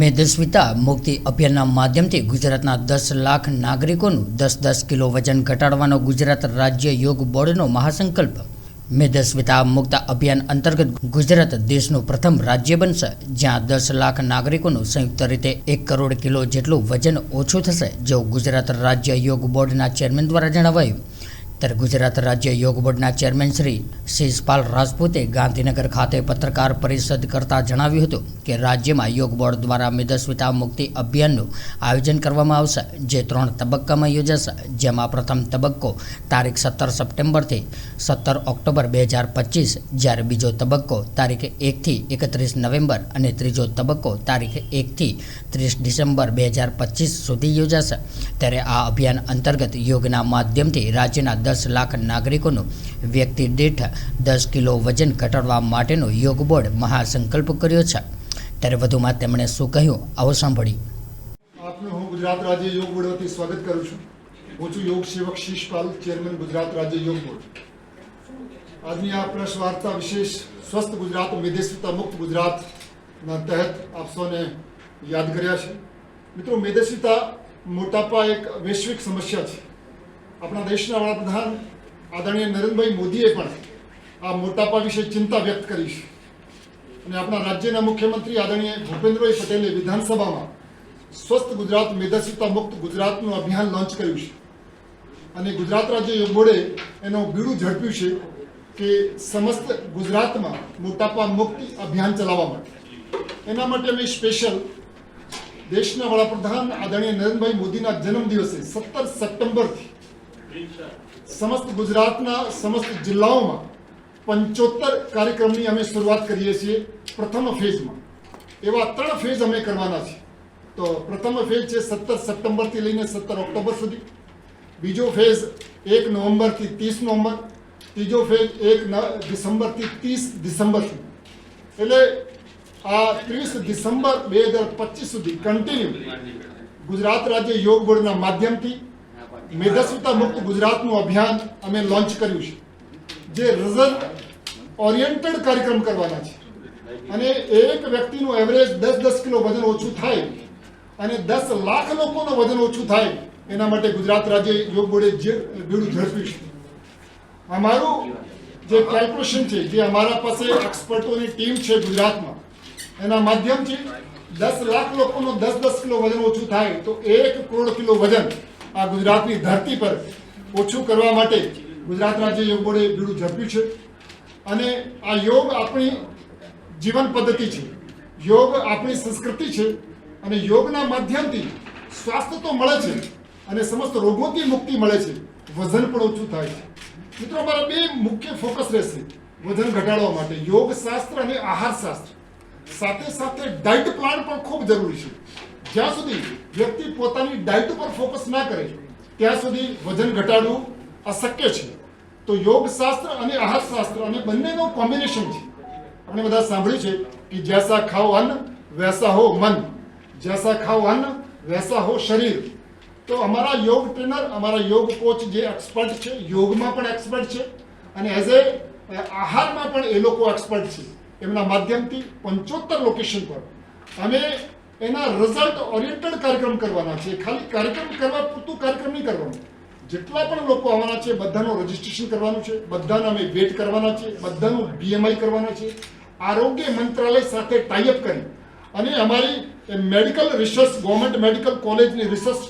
મેદસ્વિતા મુક્તિ અભિયાનના માધ્યમથી ગુજરાતના દસ લાખ નાગરિકોનું દસ દસ કિલો વજન ઘટાડવાનો ગુજરાત રાજ્ય યોગ બોર્ડનો મહાસંકલ્પ. મેદસ્વિતા મુક્ત અભિયાન અંતર્ગત ગુજરાત દેશનું પ્રથમ રાજ્ય બનશે, જ્યાં દસ લાખ નાગરિકોનું સંયુક્ત રીતે એક કરોડ કિલો જેટલું વજન ઓછું થશે, જેવું ગુજરાત રાજ્ય યોગ બોર્ડના ચેરમેન દ્વારા જણાવાયું. ત્યારે ગુજરાત રાજ્ય યોગ બોર્ડના ચેરમેન શ્રી શિષપાલ રાજપૂતે ગાંધીનગર ખાતે પત્રકાર પરિષદ કરતા જણાવ્યું હતું કે રાજ્યમાં યોગ બોર્ડ દ્વારા મેદસ્વિતા મુક્તિ અભિયાનનું આયોજન કરવામાં આવશે, જે ત્રણ તબક્કામાં યોજાશે. જેમાં પ્રથમ તબક્કો તારીખ સત્તર સપ્ટેમ્બરથી સત્તર ઓક્ટોબર બે હજાર પચીસ, જ્યારે બીજો તબક્કો તારીખ એકથી એકત્રીસ નવેમ્બર અને ત્રીજો તબક્કો તારીખ એકથી ત્રીસ ડિસેમ્બર બે હજાર પચીસ સુધી યોજાશે. ત્યારે આ અભિયાન અંતર્ગત યોગના માધ્યમથી રાજ્યના દસ લાખ નાગરિકોનું વ્યક્તિ દીઠ દસ કિલો વજન ઘટાડવા માટેનો યોગ બોર્ડ મહાસંકલ્પ કર્યો છે. ત્યારે વધુમાં તેમણે શું કહ્યું? આવો સાંભળી આપનું હું ગુજરાત રાજ્ય યોગ બોર્ડ વતી સ્વાગત કરું છું. હું છું યોગ સેવક શીશપાલ ચેરમેન ગુજરાત રાજ્ય યોગ બોર્ડ. આજની આ પ્રેસ વાર્તા વિશેષ સ્વસ્થ ગુજરાત, મેદસ્વીતા મુક્ત ગુજરાતના તહેત આપ સૌને યાદ કર્યા છે. મિત્રો, મેદસ્વીતા મોટાપા એક વૈશ્વિક સમસ્યા છે. આપણા દેશના વડાપ્રધાન આદરણીય નરેન્દ્રભાઈ મોદીએ પણ આ મોટાપા વિશે ચિંતા વ્યક્ત કરી છે. અને આપણા રાજ્યના મુખ્યમંત્રી આદરણીય ભૂપેન્દ્રભાઈ પટેલે વિધાનસભામાં સ્વસ્થ ગુજરાત, મેદસ્વીતા મુક્ત ગુજરાતનું અભિયાન લોન્ચ કર્યું છે. અને ગુજરાત રાજ્ય યોગ બોર્ડે એનું બીડું ઝડપ્યું છે કે સમસ્ત ગુજરાતમાં મોટાપા મુક્તિ અભિયાન ચલાવવા માટે. એના માટે અમે સ્પેશિયલ દેશના વડાપ્રધાન આદરણીય નરેન્દ્રભાઈ મોદીના જન્મદિવસે સત્તર સપ્ટેમ્બરથી સમસ્ત ગુજરાતના સમસ્ત જિલ્લાઓમાં પંચોતેર કાર્યક્રમની અમે શરૂઆત કરીએ છીએ પ્રથમ ફેઝમાં. એવા ત્રણ ફેઝ અમે કરવાના છે તો પ્રથમ ફેઝ છે સત્તર સપ્ટેમ્બરથી લઈને સત્તર ઓક્ટોબર સુધી. બીજો ફેઝ એક નવેમ્બરથી ત્રીસ નવેમ્બર. ત્રીજો ફેઝ એક ડિસેમ્બરથી ત્રીસ ડિસેમ્બર સુધી. એટલે આ ત્રીસ ડિસેમ્બર બે હજાર પચીસ સુધી કન્ટિન્યુ ગુજરાત રાજ્ય યોગ બોર્ડના માધ્યમથી મેદસ્વીતા મુક્ત ગુજરાતનું અભિયાન અમે લોન્ચ કર્યું છે. જે રિઝલ્ટ ઓરિએન્ટેડ કાર્યક્રમ કરવાના છે. અને એક વ્યક્તિનું એવરેજ દસ દસ કિલો વજન ઓછું થાય અને દસ લાખ લોકોનું વજન ઓછું થાય, એના માટે ગુજરાત રાજ્ય યોગ બોર્ડે બીડું ઝડપ્યું છે. અમારું જે કેલ્ક્યુલેશન છે, જે અમારા પાસે એક્સપર્ટોની ટીમ છે ગુજરાતમાં, એના માધ્યમથી દસ લાખ લોકોનું દસ દસ કિલો વજન ઓછું થાય, તો એક કરોડ કિલો વજન આ ગુજરાતની ધરતી પર ઓછું કરવા માટે ગુજરાત રાજ્ય યોગ બોર્ડે બીડું ઝડપ્યું છે. અને આ યોગ આપણી જીવન પદ્ધતિ છે. યોગ આપણી સંસ્કૃતિ છે અને યોગના માધ્યમથી સ્વાસ્થ્ય તો મળે છે અને સમસ્ત રોગોથી મુક્તિ મળે છે. વજન પણ ઓછું થાય છે. મિત્રો, અમારા બે મુખ્ય ફોકસ રહેશે વજન ઘટાડવા માટે. યોગ શાસ્ત્ર અને આહાર શાસ્ત્ર સાથે સાથે ડાયટ પ્લાન પણ ખૂબ જરૂરી છે. જ્યાં સુધી વ્યક્તિ પોતાની ડાયટ ઉપર ફોકસ ના કરે, ત્યાં સુધી વજન ઘટાડવું અશક્ય છે. તો યોગ શાસ્ત્ર અને આહાર શાસ્ત્ર અને બંનેનો કોમ્બિનેશન છે. આપણે બધા સાંભળ્યું છે કે જૈસા ખાઓ અન્ન વૈસા હો મન. જૈસા ખાઓ અન્ન વૈસા હો શરીર. તો અમારા યોગ ટ્રેનર, અમારા યોગ કોચ જે એક્સપર્ટ છે, યોગમાં પણ એક્સપર્ટ છે અને એઝ એ આહારમાં પણ એ લોકો એક્સપર્ટ છે. એમના માધ્યમથી પંચોતેર લોકેશન પર અમે એના રિઝલ્ટ ઓરિએન્ટેડ કાર્યક્રમ કરવાના છે. ખાલી કાર્યક્રમ કરવા પૂરતું કાર્યક્રમ નહીં કરવાનું. જેટલા પણ લોકો આવવાના છે, બધાનું રજીસ્ટ્રેશન કરવાનું છે, બધાને અમે વેટ કરવાના છે, બધાનું બીએમઆઈ કરવાના છે. આરોગ્ય મંત્રાલય સાથે ટાઈઅપ કરી. અને અમારી મેડિકલ રિસર્ચ ગવર્મેન્ટ મેડિકલ કોલેજની રિસર્ચ